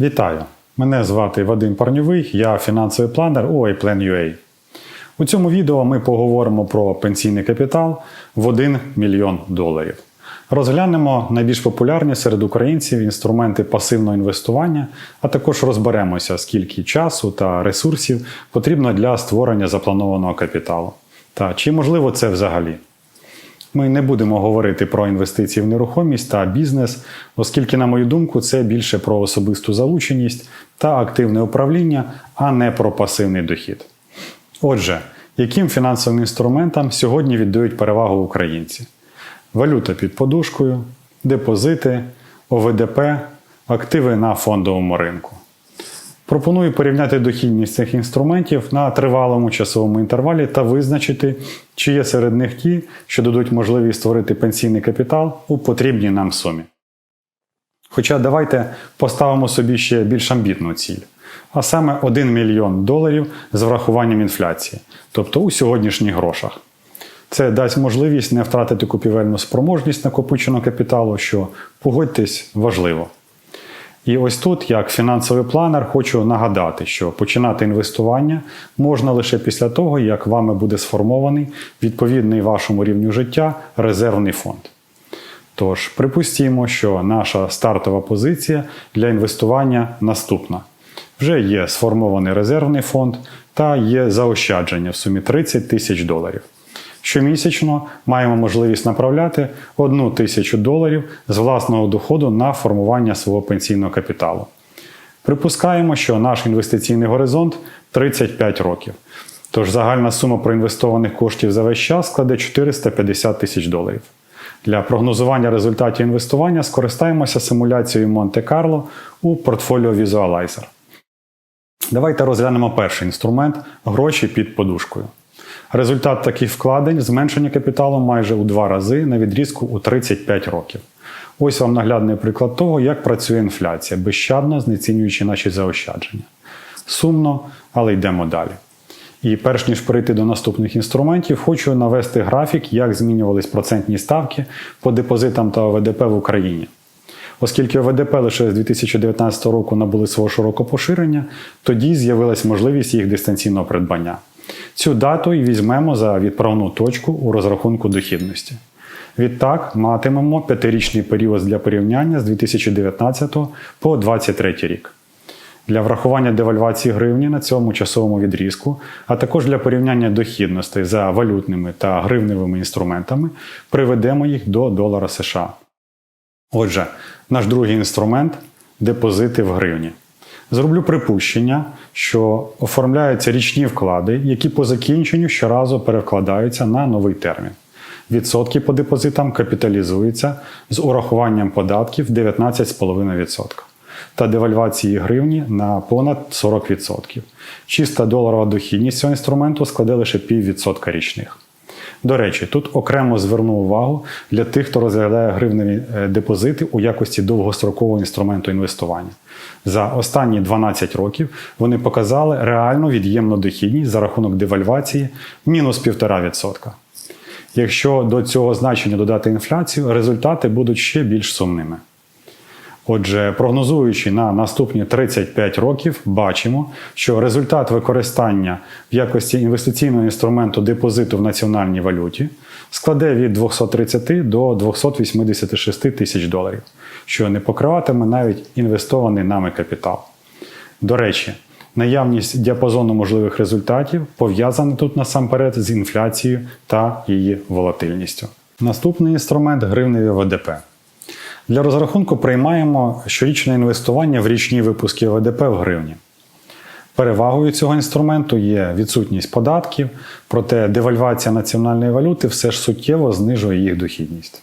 Вітаю! Мене звати Вадим Парньовий, я фінансовий планер у iPlan.ua. У цьому відео ми поговоримо про пенсійний капітал в 1 мільйон доларів. Розглянемо найбільш популярні серед українців інструменти пасивного інвестування, а також розберемося, скільки часу та ресурсів потрібно для створення запланованого капіталу. Та чи можливо це взагалі? Ми не будемо говорити про інвестиції в нерухомість та бізнес, оскільки, на мою думку, це більше про особисту залученість та активне управління, а не про пасивний дохід. Отже, яким фінансовим інструментам сьогодні віддають перевагу українці? Валюта під подушкою, депозити, ОВДП, активи на фондовому ринку. Пропоную порівняти дохідність цих інструментів на тривалому часовому інтервалі та визначити, чи є серед них ті, що дадуть можливість створити пенсійний капітал у потрібній нам сумі. Хоча давайте поставимо собі ще більш амбітну ціль, а саме 1 мільйон доларів з врахуванням інфляції, тобто у сьогоднішніх грошах. Це дасть можливість не втратити купівельну спроможність накопиченого капіталу, що погодьтесь важливо. І ось тут, як фінансовий планер, хочу нагадати, що починати інвестування можна лише після того, як вами буде сформований відповідний вашому рівню життя резервний фонд. Тож, припустімо, що наша стартова позиція для інвестування наступна. Вже є сформований резервний фонд та є заощадження в сумі 30 тисяч доларів. Щомісячно маємо можливість направляти 1 тисячу доларів з власного доходу на формування свого пенсійного капіталу. Припускаємо, що наш інвестиційний горизонт 35 років. Тож загальна сума проінвестованих коштів за весь час складе 450 тисяч доларів. Для прогнозування результатів інвестування скористаємося симуляцією Монте-Карло у Portfolio Visualizer. Давайте розглянемо перший інструмент гроші під подушкою. Результат таких вкладень зменшення капіталу майже у два рази на відрізку у 35 років. Ось вам наглядний приклад того, як працює інфляція, безщадно знецінюючи наші заощадження. Сумно, але йдемо далі. І перш ніж перейти до наступних інструментів, хочу навести графік, як змінювались процентні ставки по депозитам та ОВДП в Україні. Оскільки ОВДП лише з 2019 року набули свого широкого поширення, тоді з'явилась можливість їх дистанційного придбання. Цю дату і візьмемо за відправну точку у розрахунку дохідності. Відтак матимемо п'ятирічний період для порівняння з 2019 по 2023 рік. Для врахування девальвації гривні на цьому часовому відрізку, а також для порівняння дохідностей за валютними та гривневими інструментами, приведемо їх до долара США. Отже, наш другий інструмент депозити в гривні. Зроблю припущення, що оформляються річні вклади, які по закінченню щоразу перевкладаються на новий термін. Відсотки по депозитам капіталізуються з урахуванням податків 19,5% та девальвації гривні на понад 40%. Чиста доларова дохідність цього інструменту складе лише піввідсотка річних. До речі, тут окремо зверну увагу для тих, хто розглядає гривневі е, депозити у якості довгострокового інструменту інвестування. За останні 12 років вони показали реальну від'ємну дохідність за рахунок девальвації мінус 1,5%. Якщо до цього значення додати інфляцію, результати будуть ще більш сумними. Отже, прогнозуючи на наступні 35 років, бачимо, що результат використання в якості інвестиційного інструменту депозиту в національній валюті складе від 230 до 286 тисяч доларів, що не покриватиме навіть інвестований нами капітал. До речі, наявність діапазону можливих результатів пов'язана тут насамперед з інфляцією та її волатильністю. Наступний інструмент гривневі ВДП. Для розрахунку приймаємо щорічне інвестування в річні випуски ВДП в гривні. Перевагою цього інструменту є відсутність податків, проте девальвація національної валюти все ж суттєво знижує їх дохідність.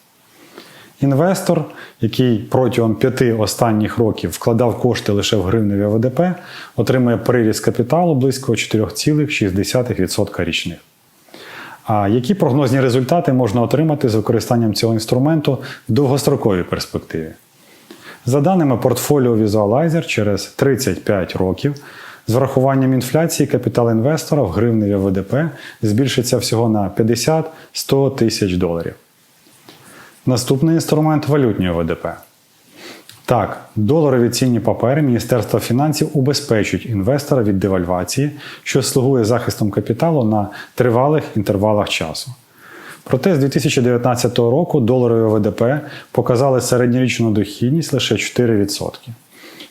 Інвестор, який протягом п'яти останніх років вкладав кошти лише в гривневі ВДП, отримує приріст капіталу близько 4,6% річних. А які прогнозні результати можна отримати з використанням цього інструменту в довгостроковій перспективі? За даними Portfolio Visualizer, через 35 років з врахуванням інфляції капітал інвестора в гривневі ВДП збільшиться всього на 50-100 тисяч доларів. Наступний інструмент валютні ВДП. Так, доларові цінні папери Міністерства фінансів убезпечують інвестора від девальвації, що слугує захистом капіталу на тривалих інтервалах часу. Проте з 2019 року доларові ВДП показали середньорічну дохідність лише 4%,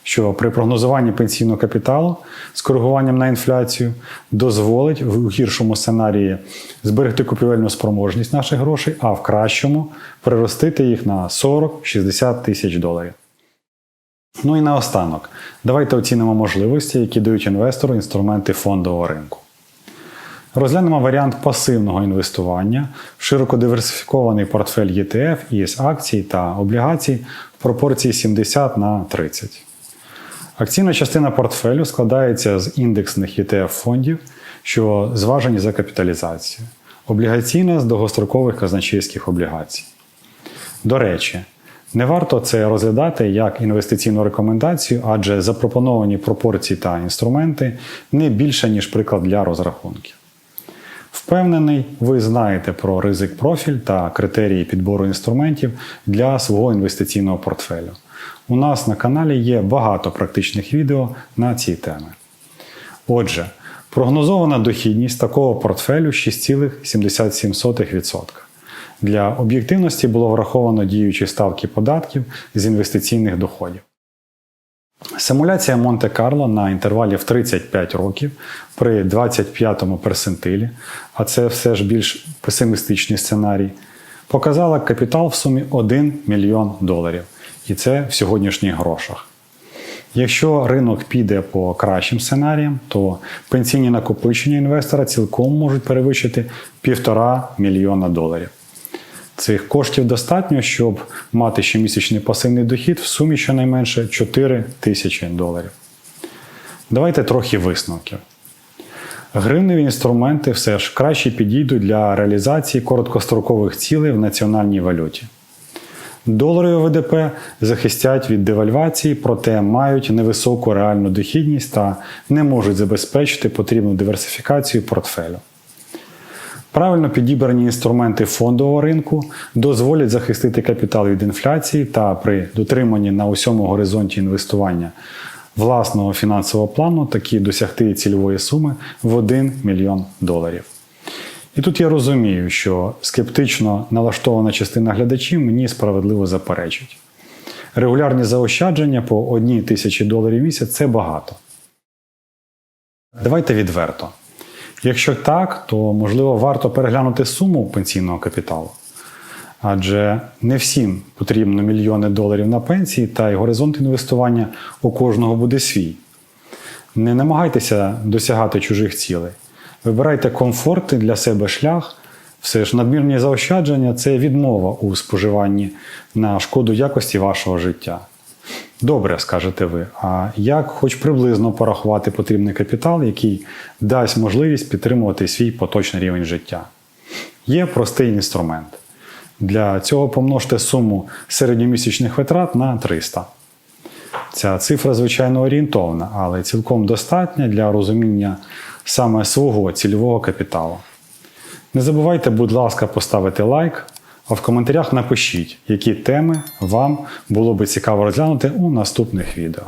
що при прогнозуванні пенсійного капіталу з коригуванням на інфляцію дозволить в гіршому сценарії зберегти купівельну спроможність наших грошей, а в кращому приростити їх на 40-60 тисяч доларів. Ну і наостанок, давайте оцінимо можливості, які дають інвестору інструменти фондового ринку. Розглянемо варіант пасивного інвестування в широко диверсифікований портфель ETF із акцій та облігацій в пропорції 70 на 30. Акційна частина портфелю складається з індексних ETF фондів, що зважені за капіталізацією, облігаційна з довгострокових казначейських облігацій. До речі, не варто це розглядати як інвестиційну рекомендацію, адже запропоновані пропорції та інструменти не більше, ніж приклад для розрахунків. Впевнений, ви знаєте про ризик профіль та критерії підбору інструментів для свого інвестиційного портфелю. У нас на каналі є багато практичних відео на ці теми. Отже, прогнозована дохідність такого портфелю 6,77%. Для об'єктивності було враховано діючі ставки податків з інвестиційних доходів. Симуляція Монте-Карло на інтервалі в 35 років при 25-му персентилі, а це все ж більш песимістичний сценарій, показала капітал в сумі 1 мільйон доларів. І це в сьогоднішніх грошах. Якщо ринок піде по кращим сценаріям, то пенсійні накопичення інвестора цілком можуть перевищити 1,5 мільйона доларів. Цих коштів достатньо, щоб мати щомісячний пасивний дохід в сумі щонайменше 4 тисячі доларів. Давайте трохи висновків. Гривневі інструменти все ж краще підійдуть для реалізації короткострокових цілей в національній валюті. Доларові ВДП захистять від девальвації, проте мають невисоку реальну дохідність та не можуть забезпечити потрібну диверсифікацію портфелю. Правильно підібрані інструменти фондового ринку дозволять захистити капітал від інфляції та при дотриманні на усьому горизонті інвестування власного фінансового плану таки досягти цільової суми в 1 мільйон доларів. І тут я розумію, що скептично налаштована частина глядачів мені справедливо заперечить. Регулярні заощадження по 1 тисячі доларів місяць це багато. Давайте відверто. Якщо так, то можливо варто переглянути суму пенсійного капіталу. Адже не всім потрібно мільйони доларів на пенсії, та й горизонт інвестування у кожного буде свій. Не намагайтеся досягати чужих цілей. Вибирайте комфортний для себе шлях. Все ж надмірні заощадження це відмова у споживанні на шкоду якості вашого життя. Добре, скажете ви, а як хоч приблизно порахувати потрібний капітал, який дасть можливість підтримувати свій поточний рівень життя? Є простий інструмент. Для цього помножте суму середньомісячних витрат на 300. Ця цифра, звичайно, орієнтовна, але цілком достатня для розуміння саме свого цільового капіталу. Не забувайте, будь ласка, поставити лайк, а в коментарях напишіть, які теми вам було би цікаво розглянути у наступних відео.